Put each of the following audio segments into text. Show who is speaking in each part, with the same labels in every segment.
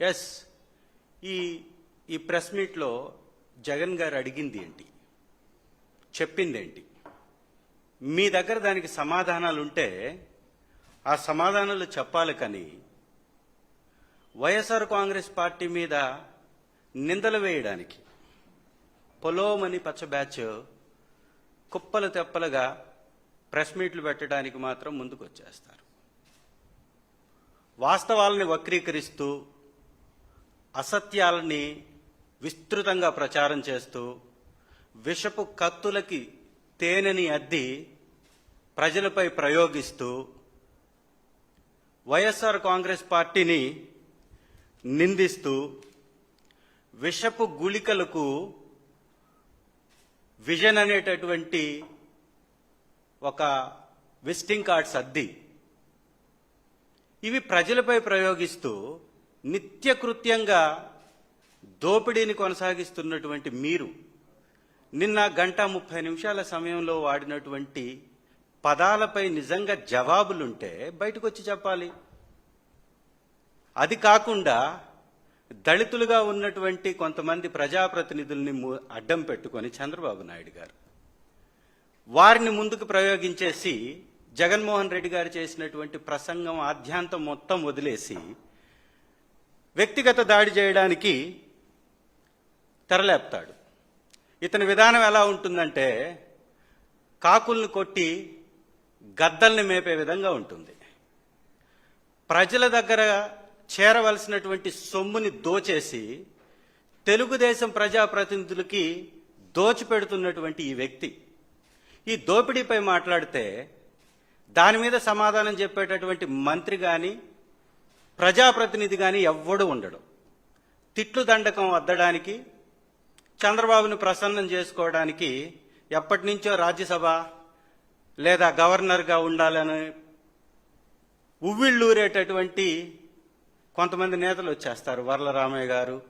Speaker 1: Yes ఈ ఈ press మీట్లో జగన్ గారు అడిగింది ఏంటి? చెప్పింది ఏంటి? మీ దగ్గర దానికి సమాధానాలు ఉంటే ఆ సమాధానాలు చెప్పాలి కానీ వైఎస్ఆర్ కాంగ్రెస్ పార్టీ మీద నిందలు వేయడానికి పొలోమని పచ్చ బ్యాచ్ కుప్పలు తెప్పలుగా ప్రెస్ మీట్లు పెట్టడానికి మాత్రం ముందుకు వచ్చేస్తారు వాస్తవాలని వక్రీకరిస్తూ అసత్యాలని విస్తృతంగా ప్రచారం చేస్తూ విషపు కత్తులకి తేనెని అద్ది ప్రజలపై ప్రయోగిస్తూ వైఎస్ఆర్ కాంగ్రెస్ పార్టీని నిందిస్తూ విషపు గుళికలకు విజన్ అనేటటువంటి ఒక విజిటింగ్ కార్డ్స్ అద్ది ఇవి ప్రజలపై ప్రయోగిస్తూ నిత్యకృత్యంగా దోపిడీని కొనసాగిస్తున్నటువంటి మీరు నిన్న గంట ముప్పై నిమిషాల సమయంలో వాడినటువంటి పదాలపై నిజంగా జవాబులుంటే బయటకు వచ్చి చెప్పాలి. అది కాకుండా దళితులుగా ఉన్నటువంటి కొంతమంది ప్రజాప్రతినిధుల్ని అడ్డం పెట్టుకొని చంద్రబాబు నాయుడు గారు వారిని ముందుకు ప్రయోగించేసి జగన్మోహన్ రెడ్డి గారు చేసినటువంటి ప్రసంగం ఆద్యాంతం మొత్తం వదిలేసి వ్యక్తిగత దాడి చేయడానికి తెరలేపుతాడు. ఇతని విధానం ఎలా ఉంటుందంటే కాకుల్ని కొట్టి గద్దల్ని మేపే విధంగా ఉంటుంది. ప్రజల దగ్గర చేరవలసినటువంటి సొమ్ముని దోచేసి తెలుగుదేశం ప్రజాప్రతినిధులకి దోచిపెడుతున్నటువంటి ఈ వ్యక్తి ఈ దోపిడీపై మాట్లాడితే దాని మీద సమాధానం చెప్పేటటువంటి మంత్రి కానీ ప్రజాప్రతినిధి కానీ ఎవ్వడు ఉండడు. తిట్లు దండకం వద్దడానికి చంద్రబాబును ప్రసన్నం చేసుకోవడానికి ఎప్పటి నుంచో రాజ్యసభ లేదా గవర్నర్గా ఉండాలని ఉవ్విళ్ళూరేటటువంటి కొంతమంది నేతలు వచ్చేస్తారు. వరలరామయ్య గారు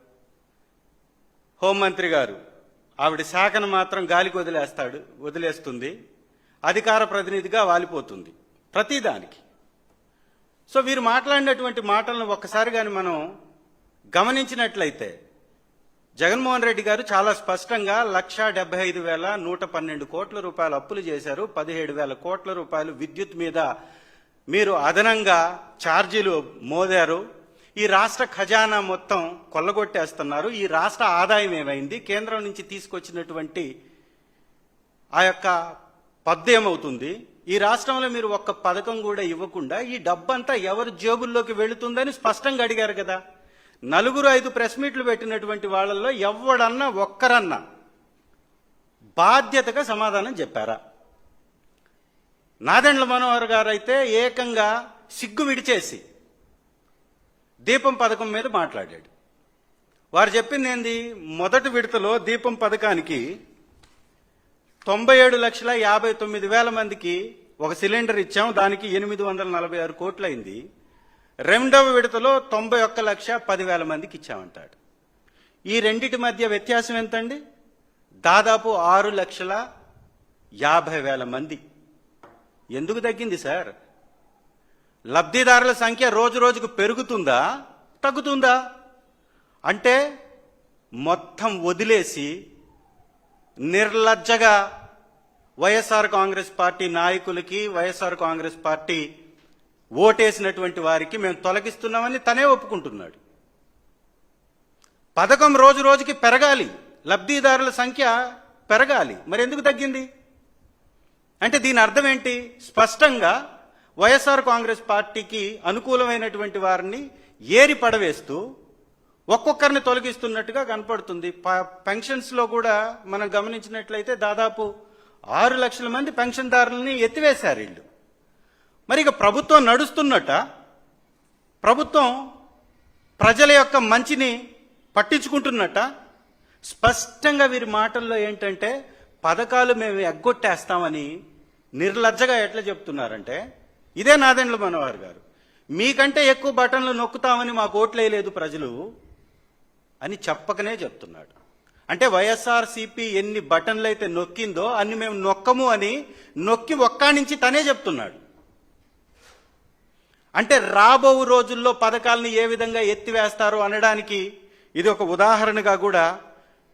Speaker 1: హోంమంత్రి గారు. ఆవిడ శాఖను మాత్రం గాలికి వదిలేస్తాడు వదిలేస్తుంది. అధికార ప్రతినిధిగా వాలిపోతుంది. ప్రతిదానికి. సో వీరు మాట్లాడినటువంటి మాటలను ఒక్కసారి కానీ మనం గమనించినట్లయితే జగన్మోహన్ రెడ్డి గారు చాలా స్పష్టంగా లక్ష డెబ్బై ఐదు వేల నూట పన్నెండు కోట్ల రూపాయలు అప్పులు చేశారు. పదిహేడు వేల కోట్ల రూపాయలు విద్యుత్ మీద మీరు అదనంగా ఛార్జీలు మోదారు. ఈ రాష్ట్ర ఖజానా మొత్తం కొల్లగొట్టేస్తున్నారు. ఈ రాష్ట్ర ఆదాయం ఏమైంది? కేంద్రం నుంచి తీసుకొచ్చినటువంటి ఆ యొక్క పద్దు ఏమవుతుంది ఈ రాష్ట్రంలో మీరు ఒక్క పథకం కూడా ఇవ్వకుండా ఈ డబ్బంతా ఎవరి జేబుల్లోకి వెళుతుందని స్పష్టంగా అడిగారు కదా. నలుగురు ఐదు ప్రెస్ మీట్లు పెట్టినటువంటి వాళ్ళల్లో ఎవడన్నా ఒక్కరన్నా బాధ్యతగా సమాధానం చెప్పారా? నాదెండ్ల మనోహర్ గారు అయితే ఏకంగా సిగ్గు విడిచేసి దీపం పథకం మీద మాట్లాడాడు. వారు చెప్పింది ఏంది? మొదటి విడతలో దీపం పథకానికి తొంభై ఏడు లక్షల యాభై తొమ్మిది వేల మందికి ఒక సిలిండర్ ఇచ్చాం. దానికి ఎనిమిది వందల నలభై ఆరు కోట్లయింది. రెండవ విడతలో తొంభై ఒక్క లక్ష పదివేల మందికి ఇచ్చామంటాడు. ఈ రెండిటి మధ్య వ్యత్యాసం ఎంతండి? దాదాపు ఆరు లక్షల యాభై వేల మంది. ఎందుకు తగ్గింది సార్? లబ్ధిదారుల సంఖ్య రోజు రోజుకు పెరుగుతుందా? తగ్గుతుందా? అంటే మొత్తం వదిలేసి నిర్లజ్జగా వైఎస్ఆర్ కాంగ్రెస్ పార్టీ నాయకులకి వైఎస్ఆర్ కాంగ్రెస్ పార్టీ ఓటేసినటువంటి వారికి మేము తొలగిస్తున్నామని తనే ఒప్పుకుంటున్నాడు. పథకం రోజు రోజుకి పెరగాలి. లబ్ధిదారుల సంఖ్య పెరగాలి. మరి ఎందుకు తగ్గింది? అంటే దీని అర్థం ఏంటి? స్పష్టంగా వైఎస్ఆర్ కాంగ్రెస్ పార్టీకి అనుకూలమైనటువంటి వారిని ఏరి పడవేస్తూ ఒక్కొక్కరిని తొలగిస్తున్నట్టుగా కనపడుతుంది. ప- కూడా మనం గమనించినట్లయితే దాదాపు ఆరు లక్షల మంది పెన్షన్దారులని ఎత్తివేశారు వీళ్ళు. మరి ఇక ప్రభుత్వం నడుస్తున్నట్ట ప్రభుత్వం ప్రజల యొక్క మంచిని పట్టించుకుంటున్నట్ట స్పష్టంగా వీరి మాటల్లో ఏంటంటే పథకాలు మేము ఎగ్గొట్టేస్తామని నిర్లజ్జగా ఎట్లా చెప్తున్నారంటే ఇదే నాదెండ్ల మనోహర్ గారు. మీకంటే ఎక్కువ బటన్లు నొక్కుతామని మాకు ఓట్లేయలేదు ప్రజలు. అని చెప్పకనే చెప్తున్నాడు. అంటే వైఎస్ఆర్సీపీ ఎన్ని బటన్లు అయితే నొక్కిందో అన్ని మేము నొక్కము అని నొక్కి ఒక్కా నుంచి తనే చెప్తున్నాడు. అంటే రాబో రోజుల్లో పథకాలను ఏ విధంగా ఎత్తివేస్తారు అనడానికి ఇది ఒక ఉదాహరణగా కూడా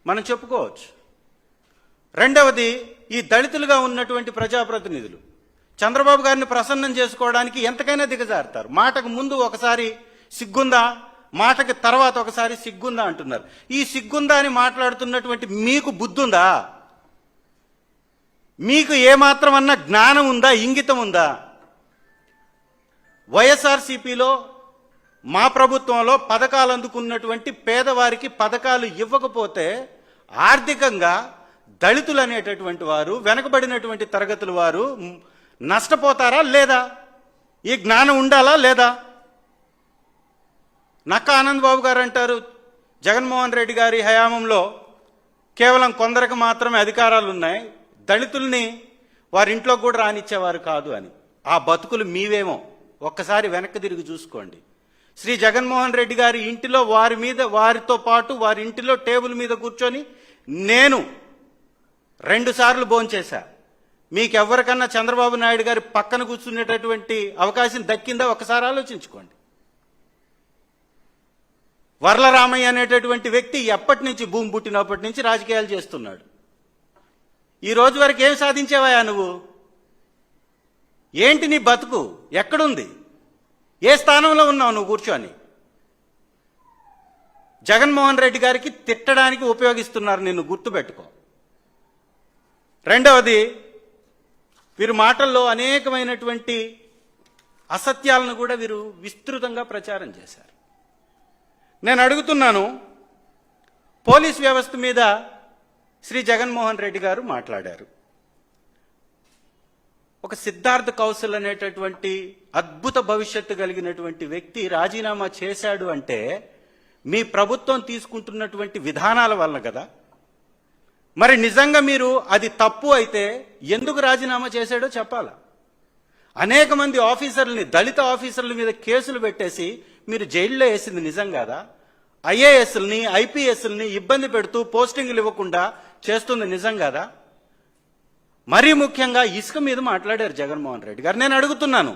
Speaker 1: మనం చెప్పుకోవచ్చు. రెండవది ఈ దళితులుగా ఉన్నటువంటి ప్రజాప్రతినిధులు. చంద్రబాబు గారిని ప్రసన్నం చేసుకోవడానికి ఎంతకైనా దిగజారుతారు. మాటకు ముందు ఒకసారి సిగ్గుందా? మాటకి తర్వాత ఒకసారి సిగ్గుందా అంటున్నారు. ఈ సిగ్గుందా అని మాట్లాడుతున్నటువంటి మీకు బుద్ధుందా? మీకు ఏమాత్రం అన్న జ్ఞానం ఉందా ఇంగితం ఉందా? వైఎస్ఆర్సీపీలో మా ప్రభుత్వంలో పథకాలు అందుకున్నటువంటి పేదవారికి పథకాలు ఇవ్వకపోతే ఆర్థికంగా దళితులు అనేటటువంటి వారు వెనకబడినటువంటి తరగతుల వారు నష్టపోతారా లేదా? ఈ జ్ఞానం ఉండాలా లేదా? నక్క ఆనంద్ బాబు గారు అంటారు జగన్మోహన్ రెడ్డి గారి హయాంలో కేవలం కొందరికి మాత్రమే అధికారాలు ఉన్నాయి దళితుల్ని వారింట్లో కూడా రానిచ్చేవారు కాదు అని. ఆ బతుకులు మీవేమో ఒక్కసారి వెనక్కి తిరిగి చూసుకోండి. శ్రీ జగన్మోహన్ రెడ్డి గారి ఇంటిలో వారి మీద వారితో పాటు వారి ఇంటిలో టేబుల్ మీద కూర్చొని నేను రెండుసార్లు భోంచేశా మీకెవరికన్నా చంద్రబాబు నాయుడు గారి పక్కన కూర్చునేటటువంటి అవకాశం దక్కిందా? ఒకసారి ఆలోచించుకోండి. వరలరామయ్య అనేటటువంటి వ్యక్తి ఎప్పటి నుంచి భూమి పుట్టినప్పటి నుంచి రాజకీయాలు చేస్తున్నాడు. ఈ రోజు వరకు ఏం సాధించేవాయా నువ్వు? ఏంటి నీ బతుకు? ఎక్కడుంది? ఏ స్థానంలో ఉన్నావు నువ్వు కూర్చొని? జగన్మోహన్ రెడ్డి గారికి తిట్టడానికి ఉపయోగిస్తున్నారు నిన్ను గుర్తుపెట్టుకో. రెండవది వీరు మాటల్లో అనేకమైనటువంటి అసత్యాలను కూడా వీరు విస్తృతంగా ప్రచారం చేశారు. నేను అడుగుతున్నాను పోలీస్ వ్యవస్థ మీద శ్రీ జగన్మోహన్ రెడ్డి గారు మాట్లాడారు. ఒక సిద్ధార్థ కౌశల్ అనేటటువంటి అద్భుత భవిష్యత్తు కలిగినటువంటి వ్యక్తి రాజీనామా చేశాడు అంటే మీ ప్రభుత్వం తీసుకుంటున్నటువంటి విధానాల వల్ల కదా. మరి నిజంగా మీరు అది తప్పు అయితే ఎందుకు రాజీనామా చేశాడో చెప్పాలా? అనేక మంది ఆఫీసర్లని దళిత ఆఫీసర్ల మీద కేసులు పెట్టేసి మీరు జైల్లో వేసింది నిజం కాదా? ఐఏఎస్ని ఐపీఎస్ని ఇబ్బంది పెడుతూ పోస్టింగ్లు ఇవ్వకుండా చేస్తుంది నిజం కాదా? మరీ ముఖ్యంగా ఇసుక మీద మాట్లాడారు జగన్మోహన్ రెడ్డి గారు. నేను అడుగుతున్నాను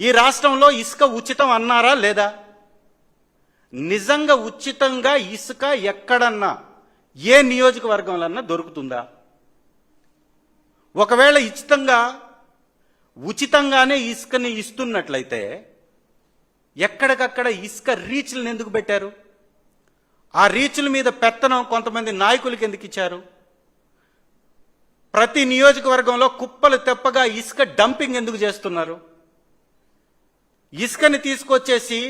Speaker 1: ఈ రాష్ట్రంలో ఇసుక ఉచితం అన్నారా లేదా? నిజంగా ఉచితంగా ఇసుక ఎక్కడన్నా ఏ నియోజకవర్గంలో దొరుకుతుందా? ఒకవేళ ఉచితంగా ఉచితంగానే ఇసుకని ఇస్తున్నట్లయితే ఎక్కడికక్కడ ఇసుక రీచ్లను ఎందుకు పెట్టారు? ఆ రీచ్ల మీద పెత్తనం కొంతమంది నాయకులకి ఎందుకు ఇచ్చారు? ప్రతి నియోజకవర్గంలో కుప్పలు తెప్పగా ఇసుక డంపింగ్ ఎందుకు చేస్తున్నారు? ఇసుకని తీసుకొచ్చేసి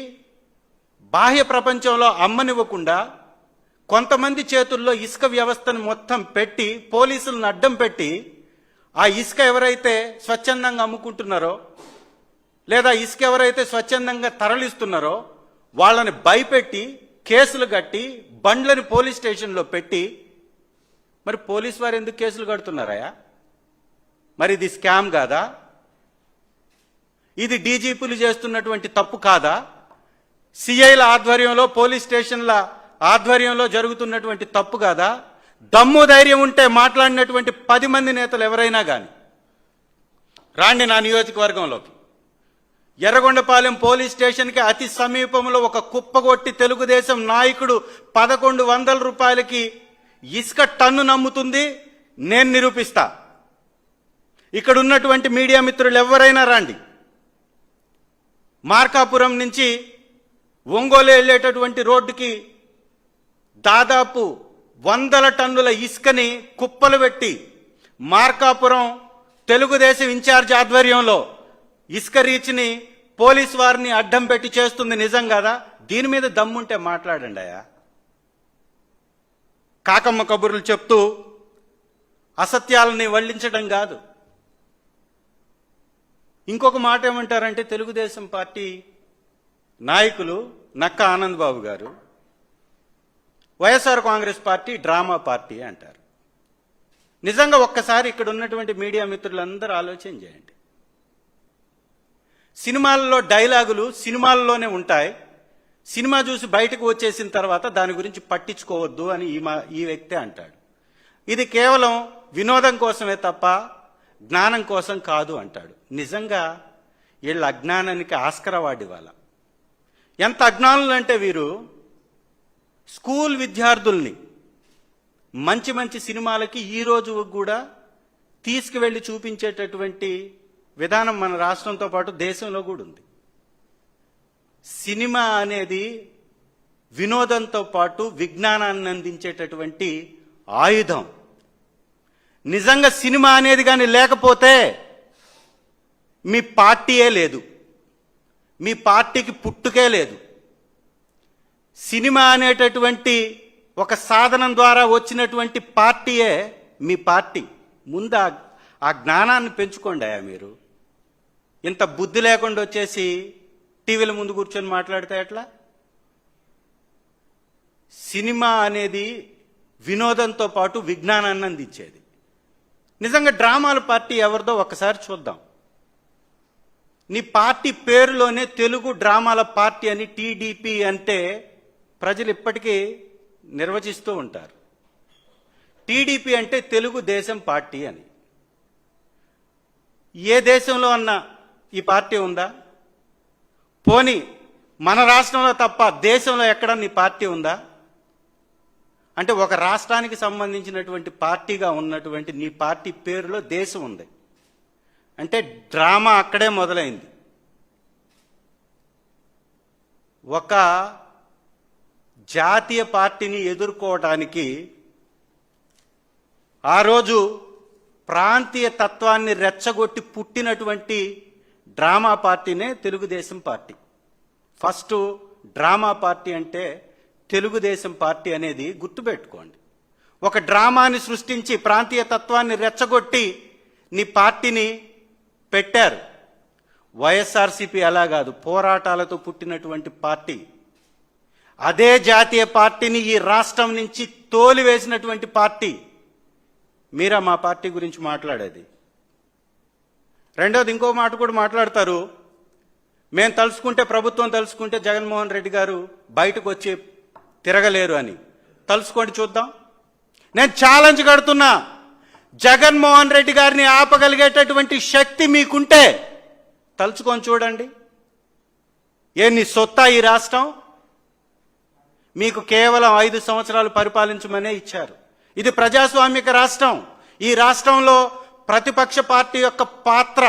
Speaker 1: బాహ్య ప్రపంచంలో అమ్మనివ్వకుండా కొంతమంది చేతుల్లో ఇసుక వ్యవస్థను మొత్తం పెట్టి పోలీసులను అడ్డం పెట్టి ఆ ఇసుక ఎవరైతే స్వచ్ఛందంగా అమ్ముకుంటున్నారో లేదా ఇసుక ఎవరైతే స్వచ్ఛందంగా తరలిస్తున్నారో వాళ్ళని భయపెట్టి కేసులు కట్టి బండ్లని పోలీస్ స్టేషన్లో పెట్టి మరి పోలీస్ వారు ఎందుకు కేసులు కడుతున్నారయా మరి ఇది స్కామ్ కాదా? ఇది డీజీపీలు చేస్తున్నటువంటి తప్పు కాదా? సిఐల ఆధ్వర్యంలో పోలీస్ స్టేషన్ల ఆధ్వర్యంలో జరుగుతున్నటువంటి తప్పు కాదా? దమ్ము ధైర్యం ఉంటే మాట్లాడినటువంటి పది మంది నేతలు ఎవరైనా కానీ రాండి నా నియోజకవర్గంలోకి. ఎర్రగొండపాలెం పోలీస్ స్టేషన్కి అతి సమీపంలో ఒక కుప్పగొట్టి తెలుగుదేశం నాయకుడు పదకొండు వందల రూపాయలకి ఇసుక టన్ను నమ్ముతుంది. నేను నిరూపిస్తా. ఇక్కడ ఉన్నటువంటి మీడియా మిత్రులు ఎవరైనా రండి. మార్కాపురం నుంచి ఒంగోలు వెళ్ళేటటువంటి రోడ్డుకి దాదాపు వందల టన్నుల ఇసుకని కుప్పలు పెట్టి మార్కాపురం తెలుగుదేశం ఇన్ఛార్జ్ ఆధ్వర్యంలో ఇసుక రీచ్ని పోలీస్ వారిని అడ్డం పెట్టి చేస్తుంది నిజం కదా? దీని మీద దమ్ముంటే మాట్లాడండి అయ్యా. కాకమ్మ కబుర్లు చెప్తూ అసత్యాలని వల్లించడం కాదు. ఇంకొక మాట ఏమంటారంటే తెలుగుదేశం పార్టీ నాయకులు Nakka Anand Babu garu YSR Congress party drama party అంటారు. నిజంగా ఒక్కసారి ఇక్కడ ఉన్నటువంటి మీడియా మిత్రులందరూ ఆలోచన చేయండి. సినిమాల్లో డైలాగులు సినిమాల్లోనే ఉంటాయి. సినిమా చూసి బయటకు వచ్చేసిన తర్వాత దాని గురించి పట్టించుకోవద్దు అని ఈ మా ఈ వ్యక్తే అంటాడు. ఇది కేవలం వినోదం కోసమే తప్ప జ్ఞానం కోసం కాదు అంటాడు. నిజంగా వీళ్ళ అజ్ఞానానికి ఆస్కర వాడి వాళ్ళ ఎంత అజ్ఞానులు అంటే వీరు స్కూల్ విద్యార్థుల్ని మంచి మంచి సినిమాలకి ఈ రోజు కూడా తీసుకువెళ్ళి చూపించేటటువంటి విధానం మన రాష్ట్రంతో పాటు దేశంలో కూడా ఉంది. సినిమా అనేది వినోదంతో పాటు విజ్ఞానాన్ని అందించేటటువంటి ఆయుధం. నిజంగా సినిమా అనేది కానీ లేకపోతే మీ పార్టీయే లేదు. మీ పార్టీకి పుట్టుకే లేదు. సినిమా అనేటటువంటి ఒక సాధనం ద్వారా వచ్చినటువంటి పార్టీయే మీ పార్టీ. ముందు ఆ- జ్ఞానాన్ని పెంచుకోండి అయ్యా మీరు. ఇంత బుద్ధి లేకుండా వచ్చేసి టీవీల ముందు కూర్చొని మాట్లాడితే ఎట్లా? సినిమా అనేది వినోదంతో పాటు విజ్ఞానాన్ని అందించేది. నిజంగా డ్రామాల పార్టీ ఎవరిదో ఒకసారి చూద్దాం. నీ పార్టీ పేరులోనే తెలుగు డ్రామాల పార్టీ అని టీడీపీ అంటే ప్రజలు ఇప్పటికీ నిర్వచిస్తూ ఉంటారు. టీడీపీ అంటే తెలుగుదేశం పార్టీ అని. ఏ దేశంలో అన్నా ఈ పార్టీ ఉందా? పోని మన రాష్ట్రంలో తప్ప దేశంలో ఎక్కడ నీ పార్టీ ఉందా? అంటే ఒక రాష్ట్రానికి సంబంధించినటువంటి పార్టీగా ఉన్నటువంటి నీ పార్టీ పేరులో దేశం ఉంది. అంటే డ్రామా అక్కడే మొదలైంది. ఒక జాతీయ పార్టీని ఎదుర్కోవడానికి ఆ రోజు ప్రాంతీయ తత్వాన్ని రెచ్చగొట్టి పుట్టినటువంటి డ్రామా పార్టీనే Telugu Desam party. First drama party అంటే తెలుగుదేశం పార్టీ అనేది గుర్తుపెట్టుకోండి. ఒక డ్రామాని సృష్టించి ప్రాంతీయ తత్వాన్ని రెచ్చగొట్టి నీ పార్టీని పెట్టారు. వైఎస్ఆర్సీపీ అలా కాదు పోరాటాలతో పుట్టినటువంటి పార్టీ. అదే జాతీయ పార్టీని ఈ రాష్ట్రం నుంచి తోలివేసినటువంటి పార్టీ. మీరా మా పార్టీ గురించి మాట్లాడేది? రెండోది ఇంకో మాట కూడా మాట్లాడతారు. మేము తలుసుకుంటే ప్రభుత్వం తలుసుకుంటే జగన్మోహన్ రెడ్డి గారు బయటకు వచ్చి తిరగలేరు అని. తలుసుకోండి చూద్దాం. నేను ఛాలెంజ్ కడుతున్నా. జగన్మోహన్ రెడ్డి గారిని ఆపగలిగేటటువంటి శక్తి మీకుంటే తలుచుకొని చూడండి. ఏ నీ సొత్తా ఈ రాష్ట్రం? మీకు కేవలం ఐదు సంవత్సరాలు పరిపాలించమనే ఇచ్చారు. ఇది ప్రజాస్వామిక రాష్ట్రం. ఈ రాష్ట్రంలో ప్రతిపక్ష పార్టీ యొక్క పాత్ర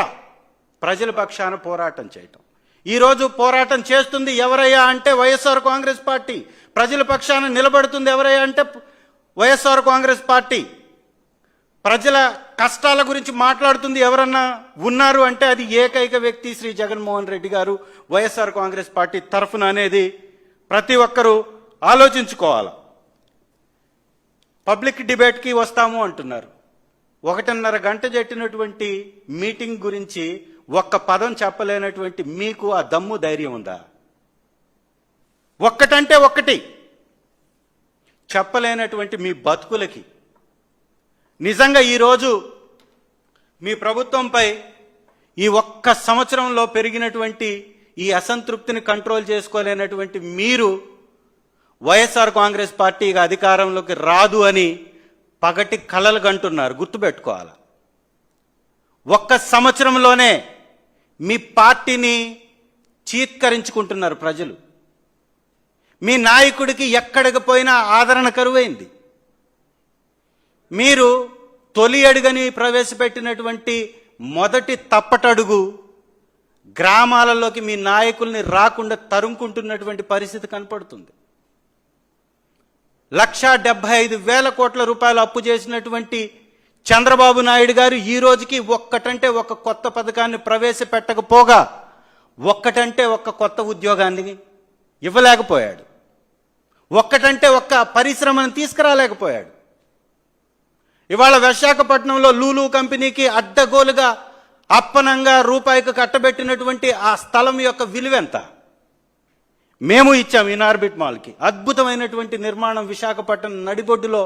Speaker 1: ప్రజల పక్షాన పోరాటం చేయటం. ఈరోజు పోరాటం చేస్తుంది ఎవరయ్యా అంటే వైఎస్ఆర్ కాంగ్రెస్ పార్టీ. ప్రజల పక్షాన నిలబడుతుంది ఎవరయ్యా అంటే వైఎస్ఆర్ కాంగ్రెస్ పార్టీ. ప్రజల కష్టాల గురించి మాట్లాడుతుంది ఎవరన్నా ఉన్నారు అంటే అది ఏకైక వ్యక్తి శ్రీ జగన్మోహన్ రెడ్డి గారు. వైఎస్ఆర్ కాంగ్రెస్ పార్టీ తరఫున అనేది ప్రతి ఒక్కరూ ఆలోచించుకోవాలి? పబ్లిక్ డిబేట్కి వస్తాము అంటున్నారు. ఒకటిన్నర గంట జట్టినటువంటి మీటింగ్ గురించి ఒక్క పదం చెప్పలేనటువంటి మీకు ఆ దమ్ము ధైర్యం ఉందా? ఒక్కటంటే ఒక్కటి. చెప్పలేనటువంటి మీ బతుకులకి. నిజంగా ఈరోజు మీ ప్రభుత్వంపై ఈ ఒక్క సంవత్సరంలో పెరిగినటువంటి ఈ అసంతృప్తిని కంట్రోల్ చేసుకోలేనటువంటి మీరు వైఎస్ఆర్ కాంగ్రెస్ పార్టీ అధికారంలోకి రాదు అని పగటి కలలు కంటున్నారు. గుర్తుపెట్టుకోవాలి? ఒక్క సంవత్సరంలోనే మీ పార్టీని చీత్కరించుకుంటున్నారు ప్రజలు. మీ నాయకుడికి ఎక్కడికి పోయినా ఆదరణ కరువైంది. మీరు తొలి అడుగని ప్రవేశపెట్టినటువంటి మొదటి తప్పటడుగు గ్రామాలలోకి మీ నాయకుల్ని రాకుండా తరుముకుంటున్నటువంటి పరిస్థితి కనపడుతుంది. లక్షా డెబ్బై ఐదు వేల కోట్ల రూపాయలు అప్పు చేసినటువంటి చంద్రబాబు నాయుడు గారు ఈ రోజుకి ఒక్కటంటే ఒక కొత్త పథకాన్ని ప్రవేశపెట్టకపోగా ఒక్కటంటే ఒక్క కొత్త ఉద్యోగాన్ని ఇవ్వలేకపోయాడు. ఒక్కటంటే ఒక్క పరిశ్రమను తీసుకురాలేకపోయాడు. ఇవాళ విశాఖపట్నంలో లూలు కంపెనీకి అడ్డగోలుగా అప్పనంగా రూపాయికి కట్టబెట్టినటువంటి ఆ స్థలం యొక్క విలువెంత? మేము ఇచ్చాం ఇన్ఆర్బిట్ మాల్కి. అద్భుతమైనటువంటి నిర్మాణం విశాఖపట్నం నడిబొడ్డులో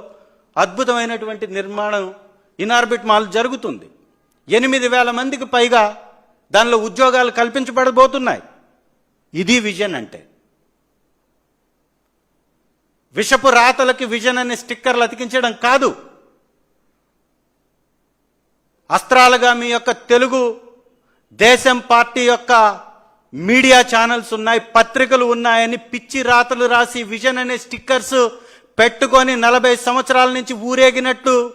Speaker 1: అద్భుతమైనటువంటి నిర్మాణం ఇనార్బిట్ మాల్ జరుగుతుంది. ఎనిమిది వేల మందికి పైగా దానిలో ఉద్యోగాలు కల్పించబడబోతున్నాయి. ఇది విజన్ అంటే. విషపు రాతలకి విజన్ అనే స్టిక్కర్లు అతికించడం కాదు. అస్త్రాలుగా మీ యొక్క తెలుగు దేశం పార్టీ యొక్క మీడియా ఛానల్స్ ఉన్నాయి పత్రికలు ఉన్నాయని పిచ్చి రాతలు రాసి విజన్ అనే స్టిక్కర్స్ పెట్టుకొని నలభై సంవత్సరాల నుంచి ఊరేగినట్టు.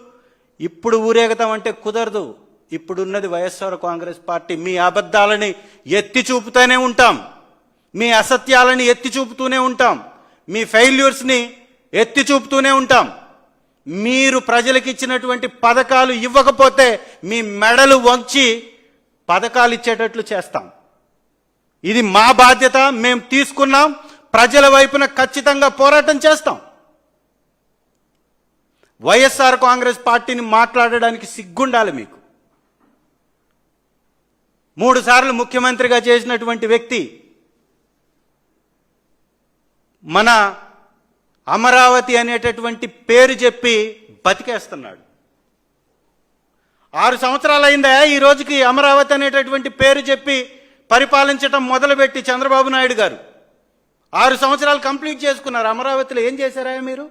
Speaker 1: ఇప్పుడు ఊరేగతాం అంటే కుదరదు. ఇప్పుడున్నది వైఎస్ఆర్ కాంగ్రెస్ పార్టీ. మీ అబద్ధాలని ఎత్తి చూపుతూనే ఉంటాం. మీ అసత్యాలని ఎత్తి చూపుతూనే ఉంటాం. మీ ఫెయిల్యూర్స్ని ఎత్తి చూపుతూనే ఉంటాం. మీరు ప్రజలకు ఇచ్చినటువంటి పథకాలు ఇవ్వకపోతే మీ మెడలు వంచి పథకాలు ఇచ్చేటట్లు చేస్తాం. ఇది మా బాధ్యత మేము తీసుకున్నాం. ప్రజల వైపున ఖచ్చితంగా పోరాటం చేస్తాం. వైఎస్ఆర్ కాంగ్రెస్ పార్టీని మాట్లాడడానికి సిగ్గుండాలి మీకు. మూడు సార్లు ముఖ్యమంత్రిగా చేసినటువంటి వ్యక్తి మన అమరావతి అనేటటువంటి పేరు చెప్పి బతికేస్తున్నాడు. ఆరు సంవత్సరాలు అయిందా ఈ రోజుకి అమరావతి అనేటటువంటి పేరు చెప్పి పరిపాలించటం మొదలుపెట్టి చంద్రబాబు నాయుడు గారు. ఆరు సంవత్సరాలు కంప్లీట్ చేసుకున్నారు. అమరావతిలో ఏం చేశారా మీరు?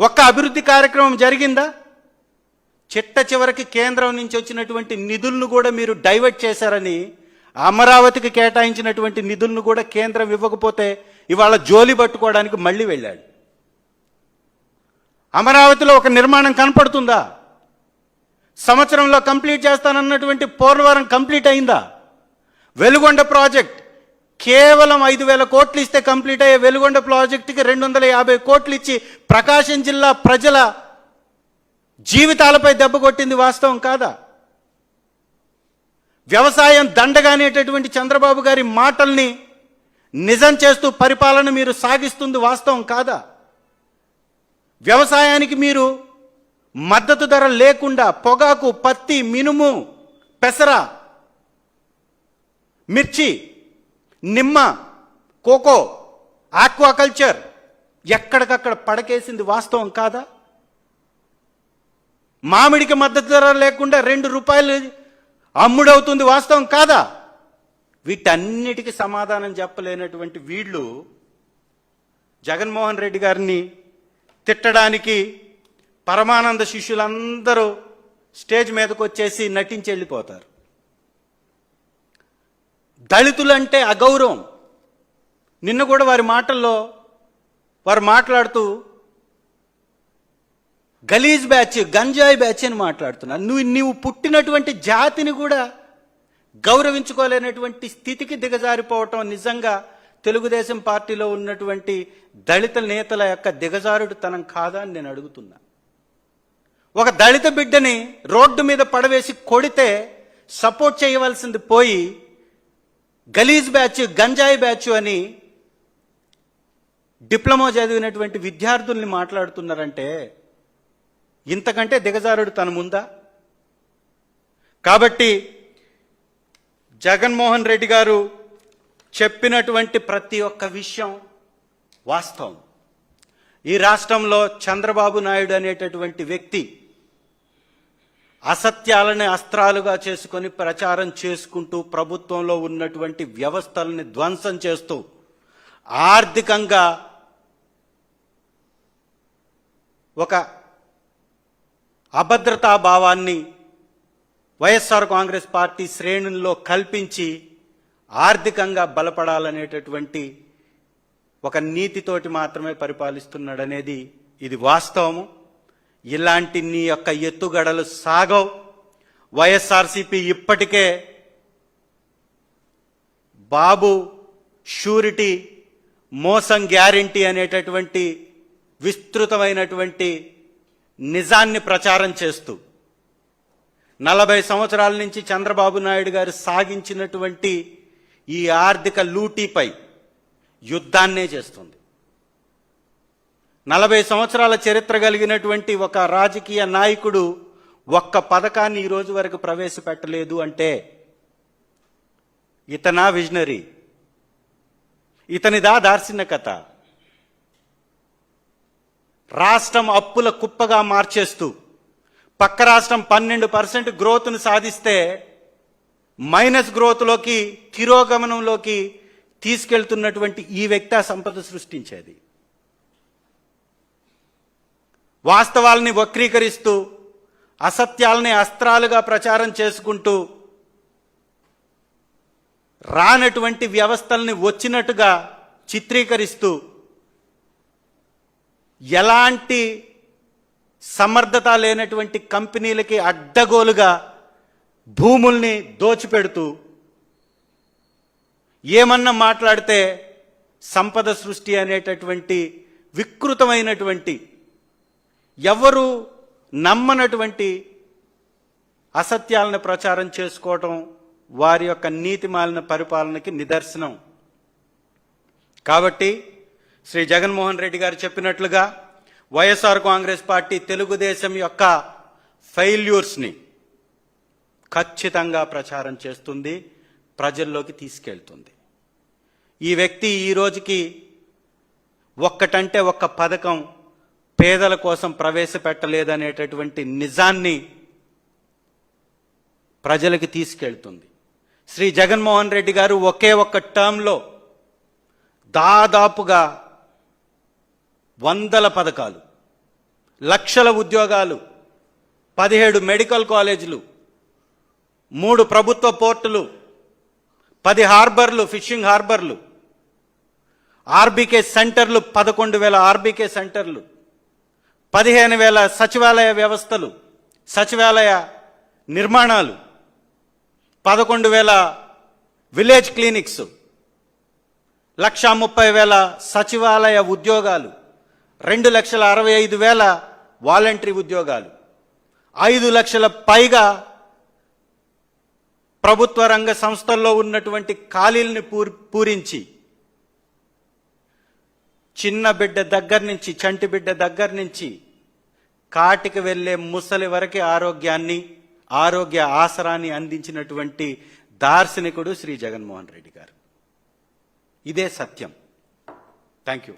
Speaker 1: ఒక్క అభివృద్ధి కార్యక్రమం జరిగిందా? చిట్ట చివరికి కేంద్రం నుంచి వచ్చినటువంటి నిధులను కూడా మీరు డైవర్ట్ చేశారని అమరావతికి కేటాయించినటువంటి నిధులను కూడా కేంద్రం ఇవ్వకపోతే ఇవాళ జోలి పట్టుకోవడానికి మళ్ళీ వెళ్ళాడు. అమరావతిలో ఒక నిర్మాణం కనపడుతుందా? సంవత్సరంలో కంప్లీట్ చేస్తానన్నటువంటి పోలవరం కంప్లీట్ అయిందా? వెలుగొండ ప్రాజెక్ట్ కేవలం ఐదు వేల కోట్లు ఇస్తే కంప్లీట్ అయ్యే వెలుగొండ ప్రాజెక్టుకి రెండు వందల యాభై కోట్లు ఇచ్చి ప్రకాశం జిల్లా ప్రజల జీవితాలపై దెబ్బ కొట్టింది వాస్తవం కాదా? వ్యవసాయం దండగానేటటువంటి చంద్రబాబు గారి మాటల్ని నిజం చేస్తూ పరిపాలన మీరు సాగిస్తుంది వాస్తవం కాదా? వ్యవసాయానికి మీరు మద్దతు ధర లేకుండా పొగాకు పత్తి మినుము పెసర మిర్చి నిమ్మ కోకో ఆక్వాకల్చర్ ఎక్కడికక్కడ పడకేసింది వాస్తవం కాదా? మామిడికి మద్దతు ధర లేకుండా రెండు రూపాయలు అమ్ముడవుతుంది వాస్తవం కాదా? వీటన్నిటికీ సమాధానం చెప్పలేనటువంటి వీళ్ళు జగన్మోహన్ రెడ్డి గారిని తిట్టడానికి పరమానంద శిష్యులందరూ స్టేజ్ మీదకు వచ్చేసి నటించి వెళ్ళిపోతారు దళితులంటే అగౌరవం. నిన్న కూడా వారి మాటల్లో వారు మాట్లాడుతూ గలీజ్ బ్యాచ్ గంజాయి బ్యాచ్ అని మాట్లాడుతున్నారు. నువ్వు నీవు పుట్టినటువంటి జాతిని కూడా గౌరవించుకోలేనటువంటి స్థితికి దిగజారిపోవటం నిజంగా తెలుగుదేశం పార్టీలో ఉన్నటువంటి దళిత నేతల యొక్క దిగజారుడుతనం కాదా అని నేను అడుగుతున్నా. ఒక దళిత బిడ్డని రోడ్డు మీద పడవేసి కొడితే సపోర్ట్ చేయవలసింది పోయి గలీజ్ బ్యాచ్ గంజాయి బ్యాచ్ అని డిప్లొమా చదివినటువంటి విద్యార్థుల్ని మాట్లాడుతున్నారంటే ఇంతకంటే దిగజారుడు తన ముందా? కాబట్టి జగన్మోహన్ రెడ్డి గారు చెప్పినటువంటి ప్రతి ఒక్క విషయం వాస్తవం. ఈ రాష్ట్రంలో చంద్రబాబు నాయుడు అనేటటువంటి వ్యక్తి అసత్యాలని అస్త్రాలుగా చేసుకొని ప్రచారం చేసుకుంటూ ప్రభుత్వంలో ఉన్నటువంటి వ్యవస్థలని ధ్వంసం చేస్తూ ఆర్థికంగా ఒక అభద్రతా భావాన్ని వైఎస్ఆర్ కాంగ్రెస్ పార్టీ శ్రేణుల్లో కల్పించి ఆర్థికంగా బలపడాలనేటటువంటి ఒక నీతితోటి మాత్రమే పరిపాలిస్తున్నాడనేది ఇది వాస్తవము. ఇలాంటి నీ యొక్క ఎత్తుగడలు సాగవు. వైఎస్ఆర్సీపీ ఇప్పటికే బాబు షూరిటీ మోసం గ్యారంటీ అనేటటువంటి విస్తృతమైనటువంటి నిజాన్ని ప్రచారం చేస్తూ నలభై సంవత్సరాల నుంచి చంద్రబాబు నాయుడు గారు సాగించినటువంటి ఈ ఆర్థిక లూటీపై యుద్ధాన్నే చేస్తుంది. నలభై సంవత్సరాల చరిత్ర కలిగినటువంటి ఒక రాజకీయ నాయకుడు ఒక్క పథకాన్ని ఈ రోజు వరకు ప్రవేశపెట్టలేదు అంటే ఇతనా విజనరీ? ఇతనిదా దార్శనికత? రాష్ట్రం అప్పుల కుప్పగా మార్చేస్తూ పక్క రాష్ట్రం పన్నెండు పర్సెంట్ గ్రోత్ను సాధిస్తే మైనస్ గ్రోత్లోకి తిరోగమనంలోకి తీసుకెళ్తున్నటువంటి ఈ వ్యక్తి సంపద సృష్టించేది. వాస్తవాల్ని వక్రీకరిస్తూ అసత్యాల్ని అస్త్రాలుగా ప్రచారం చేసుకుంటూ రానటువంటి వ్యవస్థల్ని వచ్చినట్టుగా చిత్రీకరిస్తూ ఎలాంటి సమర్థత లేనటువంటి కంపెనీలకి అడ్డగోలుగా భూముల్ని దోచిపెడుతూ ఏమన్నా మాట్లాడితే సంపద సృష్టి అనేటటువంటి వికృతమైనటువంటి ఎవరు నమ్మనటువంటి అసత్యాలను ప్రచారం చేసుకోవటం వారి యొక్క నీతిమాలిన పరిపాలనకి నిదర్శనం. కాబట్టి శ్రీ జగన్మోహన్ రెడ్డి గారు చెప్పినట్లుగా వైఎస్ఆర్ కాంగ్రెస్ పార్టీ తెలుగుదేశం యొక్క ఫెయిల్యూర్స్ని ఖచ్చితంగా ప్రచారం చేస్తుంది ప్రజల్లోకి తీసుకెళ్తుంది. ఈ వ్యక్తి ఈ రోజుకి ఒక్కటంటే ఒక్క పథకం పేదల కోసం ప్రవేశపెట్టలేదనేటటువంటి నిజాన్ని ప్రజలకి తీసుకెళ్తుంది. శ్రీ జగన్మోహన్ రెడ్డి గారు ఒకే ఒక్క టర్మ్లో దాదాపుగా వందల పథకాలు లక్షల ఉద్యోగాలు పదిహేడు మెడికల్ కాలేజీలు మూడు ప్రభుత్వ పోర్టులు పది హార్బర్లు ఫిషింగ్ హార్బర్లు ఆర్బీకే సెంటర్లు పదకొండు వేల ఆర్బీకే సెంటర్లు పదిహేను వేల సచివాలయ వ్యవస్థలు సచివాలయ నిర్మాణాలు పదకొండు వేల విలేజ్ క్లినిక్స్ లక్ష ముప్పై వేల సచివాలయ ఉద్యోగాలు రెండు లక్షల అరవై ఐదు వేల వాలంటరీ ఉద్యోగాలు ఐదు లక్షల పైగా ప్రభుత్వ రంగ సంస్థల్లో ఉన్నటువంటి ఖాళీల్ని పూర్ పూరించి చిన్న బిడ్డ దగ్గర నుంచి చంటి బిడ్డ దగ్గర నుంచి కాటికి వెళ్ళే ముసలి వరకే ఆరోగ్యాన్ని ఆరోగ్య ఆసరాన్ని అందించినటువంటి దార్శనికుడు శ్రీ జగన్మోహన్ రెడ్డి గారు. ఇదే సత్యం. Thank you